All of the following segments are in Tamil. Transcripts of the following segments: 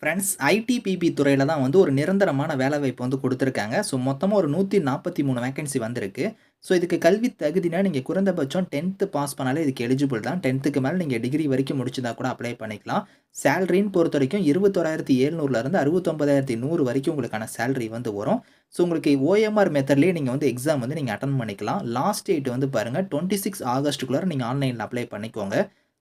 ஃப்ரெண்ட்ஸ் ஐடிபிபி துறையில் தான் வந்து ஒரு நிரந்தரமான வேலைவாய்ப்பு வந்து கொடுத்துருக்காங்க. ஸோ மொத்தமாக ஒரு நூற்றி நாற்பத்தி மூணு வேகன்சி வந்திருக்கு. ஸோ இதுக்கு கல்வி தகுதினா நீங்கள் குறைந்தபட்சம் டென்த்து பாஸ் பண்ணாலே இதுக்கு எலிஜிபிள் தான். டென்த்துக்கு மேலே நீங்கள் டிகிரி வரைக்கும் முடிச்சிருந்தா கூட அப்ளை பண்ணிக்கலாம். சேலரின்னு பொறுத்த வரைக்கும் இருபத்தோராயிரத்தி ஏழ்நூறுலேருந்து அறுபத்தொம்பதாயிரத்தி நூறு வரைக்கும் உங்களுக்கான சேலரி வந்து வரும். ஸோ உங்களுக்கு ஓஎம்ஆர் மெத்தட்லேயே நீங்கள் வந்து எக்ஸாம் வந்து நீங்கள் அட்டன் பண்ணிக்கலாம். லாஸ்ட் டேட் வந்து பாருங்கள் டுவெண்ட்டி சிக்ஸ் ஆகஸ்ட்டுக்குள்ளே நீங்கள் ஆன்லைனில் அப்ளை பண்ணிக்கோங்க.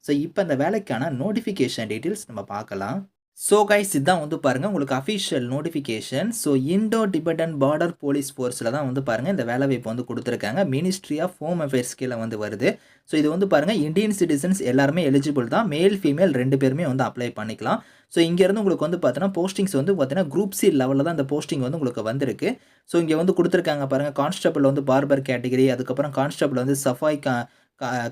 ஸோ இப்போ இந்த வேலைக்கான நோட்டிஃபிகேஷன் டீட்டெயில்ஸ் நம்ம பார்க்கலாம். ஸோ கைஸ் இதுதான் வந்து பாருங்கள் உங்களுக்கு official notification so Indo Tibetan border police ஃபோர்ஸில் தான் வந்து பாருங்கள் இந்த வேலைவாய்ப்பு வந்து கொடுத்துருக்காங்க. மினிஸ்ட்ரி ஆஃப் ஹோம் அஃபேர்ஸ் கீழே வந்து வருது. ஸோ இது வந்து பாருங்கள் இந்தியன் சிட்டிசன்ஸ் எல்லாருமே எலிஜிபிள் தான். மேல் ஃபீமேல் ரெண்டு பேருமே வந்து அப்ளை பண்ணிக்கலாம். ஸோ இங்கேருந்து உங்களுக்கு வந்து பார்த்தீங்கன்னா போஸ்டிங்ஸ் வந்து பார்த்தீங்கன்னா குரூப் சி லெவலில் தான் இந்த போஸ்டிங் வந்து உங்களுக்கு வந்திருக்கு. ஸோ இங்கே வந்து கொடுத்துருக்காங்க பாருங்கள் கான்ஸ்டபிள் வந்து பார்பர் கேட்டகரி அதுக்கப்புறம் கான்ஸ்டபிள் வந்து சஃபாய் கா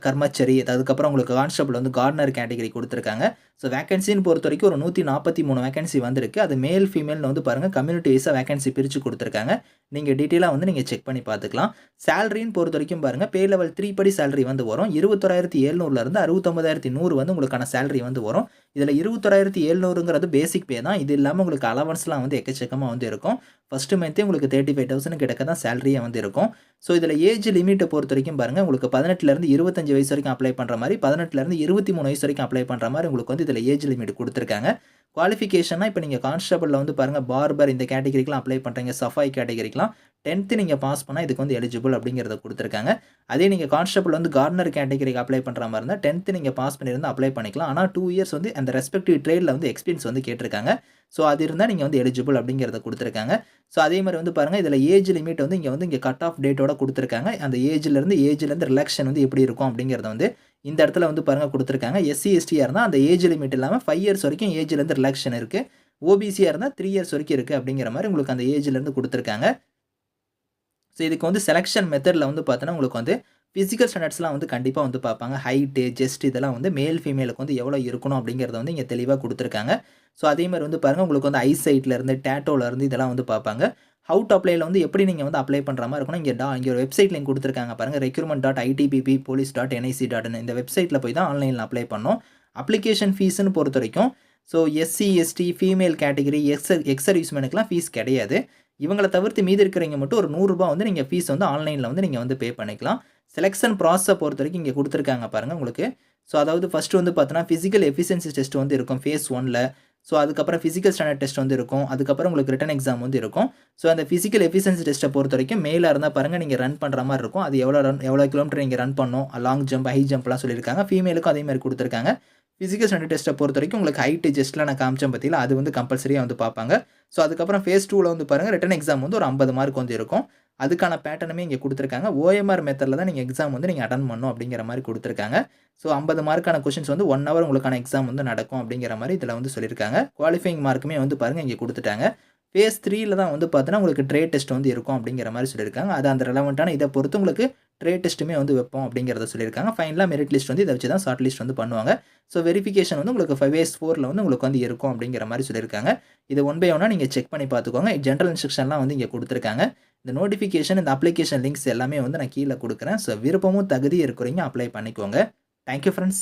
கர்மச்சரி அதுக்கப்புறம் உங்களுக்கு கான்ஸ்டபிள் வந்து கார்டனர் கேட்டகரி கொடுத்துருக்காங்க. ஸோ வேகன்சின்னு பொறுத்த வரைக்கும் ஒரு நூற்றி நாற்பத்தி மூணு வேகன்சி வந்திருக்கு. அது மேல் ஃபீமேல்னு வந்து பாருங்கள் கம்யூனிட்டி வைஸாக வேகன்சி பிரித்து கொடுத்துருக்காங்க. நீங்கள் டீட்டெயிலாக வந்து நீங்கள் செக் பண்ணி பார்த்துக்கலாம். சேலரின்னு பொறுத்த வரைக்கும் பாருங்கள் பே லெவல் த்ரீ படி சேலரி வந்து வரும். இருபத்தொராயிரத்தி எழுநூறுலேருந்து அறுபத்தொம்பதாயிரத்தி நூறு வந்து உங்களுக்கான சேலரி வந்து வரும். இதில் இருபத்தொராயிரத்தி எழுநூறுங்கிறது பேசிக் பே தான். இது இல்லாமல் உங்களுக்கு அலவன்ஸ்லாம் வந்து எக்கச்சக்கமாக வந்து இருக்கும். ஃபஸ்ட்டு மந்த்தே உங்களுக்கு தேர்ட்டி ஃபைவ் தௌசண்ட் கிடக்க தான் சேலரியே வந்து இருக்கும். ஸோ இதில் ஏஜ் லிமிட்டை பொறுத்த வரைக்கும் பாருங்கள் உங்களுக்கு பதினெட்டுலேருந்து இருபத்தஞ்சு வயசு வரைக்கும் அப்ளை பண்ணுற மாதிரி பதினெட்டுலேருந்து இருபத்தி மூணு வயசு வரைக்கும் அப்ளை பண்ணுற மாதிரி உங்களுக்கு வந்து இதில் ஏஜ் லிமிட் கொடுத்துருக்காங்க. குவாலிஃபிகேஷன்னா இப்போ நீங்கள் கான்ஸ்டபிளில் வந்து பாருங்கள் பார்பர் இந்த கேட்டகரிக்கெலாம் அப்ளை பண்ணுறீங்க சஃபாய் கேட்டகரிக்கெலாம் டென்த்து நீங்கள் பாஸ் பண்ணால் இதுக்கு வந்து எலிஜிபிள் அப்படிங்கிறத கொடுத்துருக்காங்க. அதே நீங்கள் கான்ஸ்டபிள் வந்து கார்னர் கேட்டகரிக்கு அப்ளை பண்ணுற மாதிரி இருந்தால் டென்த்து நீங்கள் பாஸ் பண்ணியிருந்தால் அப்ளை பண்ணிக்கலாம். ஆனால் டூ இயர்ஸ் வந்து அந்த ரெஸ்பெக்டிவ் ட்ரேடில் வந்து எக்ஸ்பீரியன்ஸ் வந்து கேட்டிருக்காங்க. ஸோ அது இருந்தால் நீங்கள் வந்து எலிஜிபிள் அப்படிங்கிறத கொடுத்துருக்காங்க. ஸோ அதே மாதிரி வந்து பாருங்கள் இதில் ஏஜ் லிமிட் வந்து இங்கே வந்து இங்கே கட் ஆஃப் டேட்டோட கொடுத்துருக்காங்க. அந்த ஏஜ்லேருந்து ஏஜ்லேருந்து ரிலாக்ஷன் வந்து எப்படி இருக்கும் அப்படிங்கிறத வந்து இந்த இடத்துல வந்து பாருங்கள் கொடுத்துருக்காங்க. எஸ்சி எஸ்டியாக இருந்தால் அந்த ஏஜ் லிமிட் இல்லாமல் ஃபைவ் இயர்ஸ் வரைக்கும் ஏஜ்லேருந்து ரிலாக்ஷன் இருக்குது ஓபிசியாக இருந்தால் த்ரீ இயர்ஸ் வரைக்கும் இருக்குது அப்படிங்கிற மாதிரி உங்களுக்கு அந்த ஏஜ்லேருந்து கொடுத்துருக்காங்க. ஸோ இதுக்கு வந்து செலெக்ஷன் மெத்தடில் வந்து பார்த்தோன்னா உங்களுக்கு வந்து ஃபிசிக்கல் ஸ்டாண்டர்ட்ஸ்லாம் வந்து கண்டிப்பாக வந்து பார்ப்பாங்க ஹைட்டு ஜெஸ்ட் இதெல்லாம் வந்து மேல் ஃபீமேலுக்கு வந்து எவ்வளோ இருக்கணும் அப்படிங்கிறத வந்து இங்கே தெளிவாக கொடுத்துருக்காங்க. ஸோ அதே மாதிரி வந்து பாருங்கள் உங்களுக்கு வந்து ஐ சைட்லேருந்து டேட்டோலேருந்து இதெல்லாம் வந்து பார்ப்பாங்க ஹவு டு அப்ளைல வந்து எப்படி நீங்கள் வந்து அப்ளை பண்ணுற மாதிரி இருக்கணும். இங்கே டா இங்கே ஒரு வெப்சைட் லிங்க் கொடுத்துருக்காங்க பாருங்கள் recruitment dot ITBP police dot NIC டாட்னு இந்த வெப்சைட்டில் போய் தான் ஆன்லைனில் அப்ளை பண்ணோம் அப்ளிகேஷன் ஃபீஸ்னு பொறுத்த வரைக்கும் so SC ST female category ex ex சர்வீஸ்மேனுக்குலாம் fees கிடையாது. இவங்களை தவிர்த்து மீதி இருக்கிறவங்க மட்டும் ஒரு நூறுரூபா வந்து நீங்கள் ஃபீஸ் வந்து ஆன்லைனில் வந்து நீங்கள் வந்து பே பண்ணிக்கலாம். செலெக்ஷன் ப்ராசஸை பொறுத்த வரைக்கும் இங்கே கொடுத்துருக்காங்க பாருங்கள் உங்களுக்கு. ஸோ அதாவது ஃபஸ்ட்டு வந்து பார்த்தோன்னா ஃபிசிக்கல் எஃபிஷியன்சி டெஸ்ட் வந்து இருக்கும். ஃபேஸ் ஒனில் ஸோ அதுக்கப்புறம் ஃபிசிக்கல் ஸ்டாண்டர்ட் டெஸ்ட் வந்து இருக்கும். அதுக்கப்புறம் உங்களுக்கு ரிட்டன் எக்ஸாம் வந்து இருக்கும். ஸோ அந்த ஃபிசிக்கல் எஃபிஷியன்சி டெஸ்ட்டை பொறுத்த வரைக்கும் மேலாக இருந்தால் பாருங்கள் நீங்கள் ரன் பண்ணுற மாதிரி இருக்கும். அது எவ்வளோ ரன் எவ்வளோ கிலோமீட்டர் நீங்கள் ரன் பண்ணணும்? லாங் ஜம்ப் ஹை ஜம்ப்லாம் சொல்லியிருக்காங்க. ஃபீமேலுக்கும் அதே மாதிரி கொடுத்துருக்காங்க. ஃபிசிக்கல் ஸ்டாண்டர்ட் டெஸ்ட்டை பொறுத்த வரைக்கும் உங்களுக்கு ஹைட்டு ஜஸ்ட்டில் நான் காமிச்சேன் பற்றியில் அது வந்து கம்பல்சரியாக வந்து பார்ப்பாங்க. ஸோ அதுக்கப்புறம் ஃபேஸ் டூவில் வந்து பாருங்கள் ரிட்டன் எக்ஸாம் வந்து ஒரு ஐம்பது மார்க் வந்து இருக்கும். அதுக்கான பேட்டர்னுமே இங்கே கொடுத்துருக்காங்க. ஓஎம்ஆர் மெத்தடில் தான் நீங்கள் எக்ஸாம் வந்து நீங்கள் அட்டன் பண்ணணும் அப்படிங்கிற மாதிரி கொடுத்துருக்காங்க. ஸோ ஐம்பது மார்க்கான கொஷின்ஸ் வந்து ஒன் ஹவர் உங்களுக்கான எக்ஸாம் வந்து நடக்கும் அப்படிங்கிற மாதிரி இதில் வந்து சொல்லியிருக்காங்க. குவாலிஃபைங் மார்க்குமே வந்து பாருங்கள் இங்கே கொடுத்துட்டாங்க. ஃபேஸ் த்ரீயில் தான் வந்து பார்த்தோன்னா உங்களுக்கு ட்ரே டெஸ்ட் வந்து இருக்கும் அப்படிங்கிற மாதிரி சொல்லியிருக்காங்க. அது அந்த ரெலவெண்ட்டான இதை பொறுத்து உங்களுக்கு ட்ரே டெஸ்ட்டுமே வந்து வைப்போம் அப்படிங்கிறத சொல்லியிருக்காங்க. ஃபைனலாக மெரிட் லிஸ்ட் வந்து இதை வச்சு தான் ஷார்ட் லிஸ்ட் வந்து பண்ணுவாங்க. ஸோ வெரிஃபிகேஷன் வந்து உங்களுக்கு ஃபைவ் வேஸ் ஃபோரில் வந்து உங்களுக்கு வந்து இருக்கும் அப்படிங்கிற மாதிரி சொல்லியிருக்காங்க. இது ஒன் பை ஒன்னாக நீங்கள் செக் பண்ணி பார்த்துக்கோங்க. ஜென்ரல் இன்ஸ்ட்ரக்ஷன்லாம் வந்து இங்கே கொடுத்துருக்காங்க. இந்த நோட்டிஃபிகேஷன் இந்த அப்ளிகேஷன் லிங்க்ஸ் எல்லாமே வந்து நான் கீழே கொடுக்குறேன். ஸோ விருப்பமும் தகுதி இருக்கிறீங்க அப்ளை பண்ணிக்கோங்க. Thank you friends